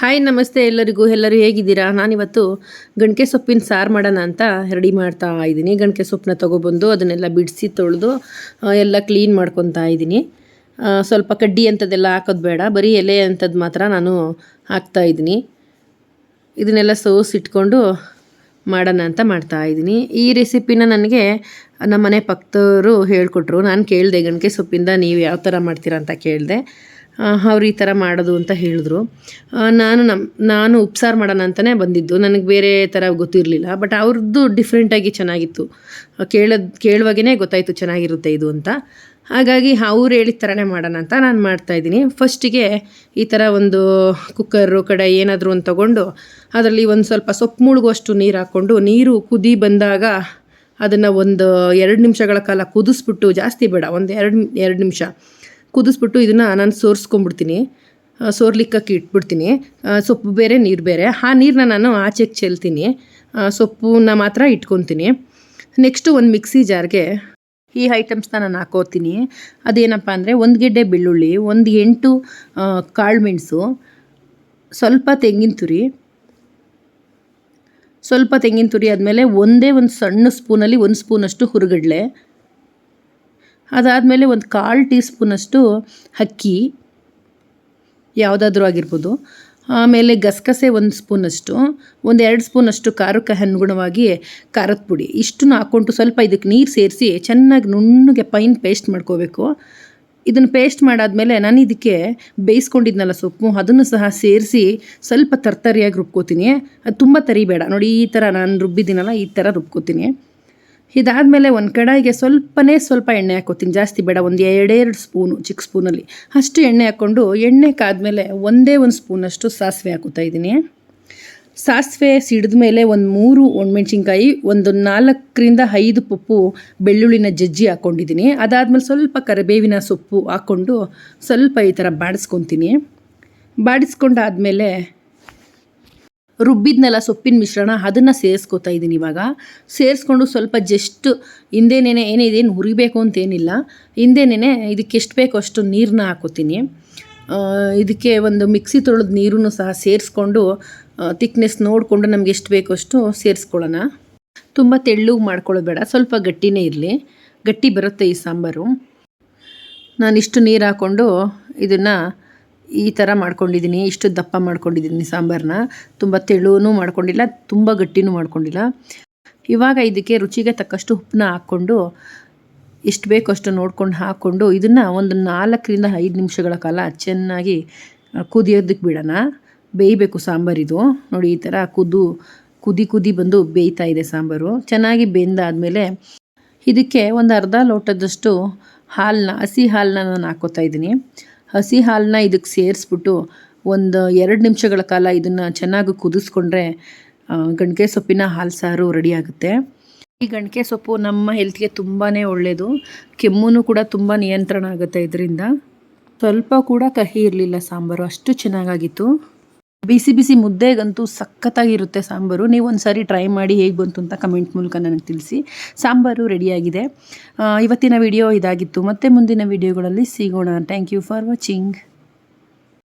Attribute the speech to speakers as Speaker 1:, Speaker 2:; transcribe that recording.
Speaker 1: Hi, ನಮಸ್ತೆ ಎಲ್ಲರಿಗೂ. ಎಲ್ಲರೂ ಹೇಗಿದ್ದೀರಾ? ನಾನಿವತ್ತು ಗಣಕೆ ಸೊಪ್ಪಿನ ಸಾರು ಮಾಡೋಣ ಅಂತ ರೆಡಿ ಮಾಡ್ತಾ ಇದ್ದೀನಿ. ಗಣಕೆ ಸೊಪ್ಪನ್ನ ತೊಗೊಬಂದು ಅದನ್ನೆಲ್ಲ ಬಿಡಿಸಿ ತೊಳೆದು ಎಲ್ಲ ಕ್ಲೀನ್ ಮಾಡ್ಕೊತಾ ಇದ್ದೀನಿ. ಸ್ವಲ್ಪ ಕಡ್ಡಿ ಅಂಥದ್ದೆಲ್ಲ ಹಾಕೋದು ಬೇಡ. ಬರೀ ಎಲೆ ಅಂಥದ್ದು ಮಾತ್ರ ನಾನು ಹಾಕ್ತಾ ಇದ್ದೀನಿ. ಇದನ್ನೆಲ್ಲ ಸೋಸಿಟ್ಕೊಂಡು ಮಾಡೋಣ ಅಂತ ಮಾಡ್ತಾ ಇದ್ದೀನಿ. ಈ ರೆಸಿಪಿನ ನನಗೆ ನಮ್ಮ ಮನೆ ಪಕ್ಕದವರು ಹೇಳಿಕೊಟ್ರು. ನಾನು ಕೇಳಿದೆ ಗಣಕೆ ಸೊಪ್ಪಿಂದ ನೀವು ಯಾವ ಥರ ಮಾಡ್ತೀರಾ ಅಂತ ಕೇಳಿದೆ. ಅವ್ರು ಈ ಥರ ಮಾಡೋದು ಅಂತ ಹೇಳಿದ್ರು. ನಾನು ನಮ್ಮ ನಾನು ಉಪ್ಸಾರು ಮಾಡೋಣ ಅಂತಲೇ ಬಂದಿದ್ದು. ನನಗೆ ಬೇರೆ ಥರ ಗೊತ್ತಿರಲಿಲ್ಲ ಬಟ್ ಅವ್ರದ್ದು ಡಿಫ್ರೆಂಟಾಗಿ ಚೆನ್ನಾಗಿತ್ತು. ಕೇಳೋದು ಕೇಳುವಾಗೇ ಗೊತ್ತಾಯಿತು ಚೆನ್ನಾಗಿರುತ್ತೆ ಇದು ಅಂತ. ಹಾಗಾಗಿ ಅವ್ರು ಹೇಳಿದ ಥರನೇ ಮಾಡೋಣ ಅಂತ ನಾನು ಮಾಡ್ತಾಯಿದ್ದೀನಿ ಫಸ್ಟಿಗೆ ಈ ಥರ ಒಂದು ಕುಕ್ಕರು ಕಡೆ ಏನಾದರೂ ಒಂದು ತೊಗೊಂಡು ಅದರಲ್ಲಿ ಒಂದು ಸ್ವಲ್ಪ ಸೊಪ್ಪು ಮುಳುಗುವಷ್ಟು ನೀರು ಹಾಕ್ಕೊಂಡು ನೀರು ಕುದಿ ಬಂದಾಗ ಅದನ್ನು ಒಂದು ಎರಡು ನಿಮಿಷಗಳ ಕಾಲ ಕುದಿಸ್ಬಿಟ್ಟು ಜಾಸ್ತಿ ಬೇಡ, ಒಂದು ಎರಡು ಎರಡು ನಿಮಿಷ. ಕುದಿಸ್ಬಿಟ್ಟು ಇದನ್ನು ನಾನು ಸೋರಿಸ್ಕೊಂಡ್ಬಿಡ್ತೀನಿ ಸೋರ್ಲಿಕ್ಕಕ್ಕೆ ಇಟ್ಬಿಡ್ತೀನಿ. ಸೊಪ್ಪು ಬೇರೆ, ನೀರು ಬೇರೆ. ಆ ನೀರನ್ನ ನಾನು ಆಚೆಗೆ ಚೆಲ್ತೀನಿ. ಸೊಪ್ಪನ್ನ ಮಾತ್ರ ಇಟ್ಕೊತೀನಿ. ನೆಕ್ಸ್ಟು ಒಂದು ಮಿಕ್ಸಿ ಜಾರ್ಗೆ ಈ ಐಟಮ್ಸ್ನ ನಾನು ಹಾಕೋತೀನಿ. ಅದೇನಪ್ಪ ಅಂದರೆ ಒಂದು ಗೆಡ್ಡೆ ಬೆಳ್ಳುಳ್ಳಿ, ಒಂದು ಎಂಟು ಕಾಳು ಮೆಣಸು, ಸ್ವಲ್ಪ ತೆಂಗಿನ ತುರಿ, ಸ್ವಲ್ಪ ತೆಂಗಿನ ತುರಿ ಆದಮೇಲೆ ಒಂದೇ ಒಂದು ಸಣ್ಣ ಸ್ಪೂನಲ್ಲಿ ಒಂದು ಸ್ಪೂನಷ್ಟು ಹುರುಗಡ್ಲೆ ಅದಾದಮೇಲೆ ಒಂದು ಕಾಲು ಟೀ ಸ್ಪೂನಷ್ಟು ಅಕ್ಕಿ, ಯಾವುದಾದ್ರೂ ಆಗಿರ್ಬೋದು. ಆಮೇಲೆ ಗಸಗಸೆ ಒಂದು ಸ್ಪೂನಷ್ಟು, ಒಂದು ಎರಡು ಸ್ಪೂನಷ್ಟು ಖಾರಕ್ಕೆ ಅನುಗುಣವಾಗಿ ಖಾರದ ಪುಡಿ. ಇಷ್ಟನ್ನು ಹಾಕ್ಕೊಂಡು ಸ್ವಲ್ಪ ಇದಕ್ಕೆ ನೀರು ಸೇರಿಸಿ ಚೆನ್ನಾಗಿ ನುಣ್ಣಗೆ ಪೈನ್ ಪೇಸ್ಟ್ ಮಾಡ್ಕೋಬೇಕು. ಇದನ್ನು ಪೇಸ್ಟ್ ಮಾಡಾದಮೇಲೆ ನಾನು ಇದಕ್ಕೆ ಬೇಯಿಸ್ಕೊಂಡಿದ್ನಲ್ಲ ಸೊಪ್ಪು, ಅದನ್ನು ಸಹ ಸೇರಿಸಿ ಸ್ವಲ್ಪ ತರ್ತರಿಯಾಗಿ ರುಬ್ಕೋತೀನಿ. ಅದು ತುಂಬ ತರಿಬೇಡ. ನೋಡಿ, ಈ ಥರ ನಾನು ರುಬ್ಬಿದ್ದೀನಲ್ಲ, ಈ ಥರ ರುಬ್ಕೋತೀನಿ. ಇದಾದಮೇಲೆ ಒಂದು ಕಡಾಯಿಗೆ ಸ್ವಲ್ಪನೇ ಸ್ವಲ್ಪ ಎಣ್ಣೆ ಹಾಕೋತೀನಿ. ಜಾಸ್ತಿ ಬೇಡ, ಒಂದು ಎರಡೆರಡು ಸ್ಪೂನು ಚಿಕ್ಕ ಸ್ಪೂನಲ್ಲಿ. ಅಷ್ಟು ಎಣ್ಣೆ ಹಾಕ್ಕೊಂಡು ಎಣ್ಣೆ ಕಾದ್ಮೇಲೆ ಒಂದೇ ಒಂದು ಸ್ಪೂನಷ್ಟು ಸಾಸಿವೆ ಹಾಕೋತಾ ಇದ್ದೀನಿ. ಸಾಸಿವೆ ಸಿಡಿದ ಮೇಲೆ ಒಂದು ಮೂರು ಒಣಮೆಣ್ಸಿನ್ಕಾಯಿ, ಒಂದು ನಾಲ್ಕರಿಂದ ಐದು ಪಪ್ಪು ಬೆಳ್ಳುಳ್ಳಿನ ಜಜ್ಜಿ ಹಾಕ್ಕೊಂಡಿದ್ದೀನಿ ಅದಾದಮೇಲೆ ಸ್ವಲ್ಪ ಕರಿಬೇವಿನ ಸೊಪ್ಪು ಹಾಕ್ಕೊಂಡು ಸ್ವಲ್ಪ ಈ ಥರ ಬಾಡಿಸ್ಕೊತೀನಿ. ಬಾಡಿಸ್ಕೊಂಡಾದಮೇಲೆ ರುಬ್ಬಿದ್ನಲ್ಲ ಸೊಪ್ಪಿನ ಮಿಶ್ರಣ, ಅದನ್ನು ಸೇರಿಸ್ಕೋತಾ ಇದ್ದೀನಿ ಇವಾಗ. ಸೇರಿಸ್ಕೊಂಡು ಸ್ವಲ್ಪ ಜಸ್ಟ್ ಹಿಂದೆನೇ ಏನೇ ಇದೇನು ಹುರಿಬೇಕು ಅಂತೇನಿಲ್ಲ. ಹಿಂದೆನೇ ಇದಕ್ಕೆ ಎಷ್ಟು ಬೇಕೋ ಅಷ್ಟು ನೀರನ್ನ ಹಾಕೋತೀನಿ. ಇದಕ್ಕೆ ಒಂದು ಮಿಕ್ಸಿ ತೊಳೆದ ನೀರನ್ನು ಸಹ ಸೇರಿಸ್ಕೊಂಡು ತಿಕ್ನೆಸ್ ನೋಡಿಕೊಂಡು ನಮ್ಗೆ ಎಷ್ಟು ಬೇಕೋ ಅಷ್ಟು ಸೇರಿಸ್ಕೊಳ್ಳೋಣ. ತುಂಬ ತೆಳ್ಳಗೆ ಮಾಡ್ಕೊಳ್ಳೋದು ಬೇಡ, ಸ್ವಲ್ಪ ಗಟ್ಟಿನೇ ಇರಲಿ. ಗಟ್ಟಿ ಬರುತ್ತೆ ಈ ಸಾಂಬಾರು. ನಾನಿಷ್ಟು ನೀರು ಹಾಕ್ಕೊಂಡು ಇದನ್ನು ಈ ಥರ ಮಾಡ್ಕೊಂಡಿದ್ದೀನಿ, ಇಷ್ಟು ದಪ್ಪ ಮಾಡ್ಕೊಂಡಿದ್ದೀನಿ ಸಾಂಬಾರನ್ನ ತುಂಬ ತೆಳುವೂ ಮಾಡ್ಕೊಂಡಿಲ್ಲ, ತುಂಬ ಗಟ್ಟಿನೂ ಮಾಡ್ಕೊಂಡಿಲ್ಲ. ಇವಾಗ ಇದಕ್ಕೆ ರುಚಿಗೆ ತಕ್ಕಷ್ಟು ಉಪ್ಪನ್ನ ಹಾಕ್ಕೊಂಡು, ಎಷ್ಟು ಬೇಕೋ ಅಷ್ಟು ನೋಡ್ಕೊಂಡು ಹಾಕ್ಕೊಂಡು, ಇದನ್ನು ಒಂದು ನಾಲ್ಕರಿಂದ ಐದು ನಿಮಿಷಗಳ ಕಾಲ ಚೆನ್ನಾಗಿ ಕುದಿಯೋದಕ್ಕೆ ಬಿಡೋಣ. ಬೇಯಬೇಕು ಸಾಂಬಾರಿದು ನೋಡಿ, ಈ ಥರ ಕುದು, ಕುದಿ ಕುದಿ ಬಂದು ಬೇಯ್ತಾ ಇದೆ ಸಾಂಬಾರು. ಚೆನ್ನಾಗಿ ಬೆಂದಾದಮೇಲೆ ಇದಕ್ಕೆ ಒಂದು ಅರ್ಧ ಲೋಟದಷ್ಟು ಹಾಲನ್ನ ಹಸಿ ಹಾಲನ್ನ ನಾನು ಹಾಕೋತಾ ಇದ್ದೀನಿ. ಹಸಿ ಹಾಲನ್ನ ಇದಕ್ಕೆ ಸೇರಿಸ್ಬಿಟ್ಟು ಒಂದು ಎರಡು ನಿಮಿಷಗಳ ಕಾಲ ಇದನ್ನು ಚೆನ್ನಾಗಿ ಕುದಿಸ್ಕೊಂಡ್ರೆ ಗಣಿಕೆ ಸೊಪ್ಪಿನ ಹಾಲು ಸಾರು ರೆಡಿಯಾಗುತ್ತೆ ಈ ಗಣಿಕೆ ಸೊಪ್ಪು ನಮ್ಮ ಹೆಲ್ತ್ಗೆ ತುಂಬಾ ಒಳ್ಳೆಯದು ಕೆಮ್ಮು ಕೂಡ ತುಂಬ ನಿಯಂತ್ರಣ ಆಗುತ್ತೆ ಇದರಿಂದ. ಸ್ವಲ್ಪ ಕೂಡ ಕಹಿ ಇರಲಿಲ್ಲ ಸಾಂಬಾರು, ಅಷ್ಟು ಚೆನ್ನಾಗಾಗಿತ್ತು. ಬಿಸಿ ಬಿಸಿ ಮುದ್ದೆಗಂತೂ ಸಖತ್ತಾಗಿರುತ್ತೆ ಸಾಂಬಾರು. ನೀವು ಒಂದು ಸಾರಿ ಟ್ರೈ ಮಾಡಿ ಹೇಗೆ ಬಂತು ಅಂತ ಕಮೆಂಟ್ ಮೂಲಕ ನನಗೆ ತಿಳಿಸಿ. ಸಾಂಬಾರು ರೆಡಿಯಾಗಿದೆ. ಇವತ್ತಿನ ವಿಡಿಯೋ ಇದಾಗಿತ್ತು. ಮತ್ತೆ ಮುಂದಿನ ವಿಡಿಯೋಗಳಲ್ಲಿ ಸಿಗೋಣ. Thank you for watching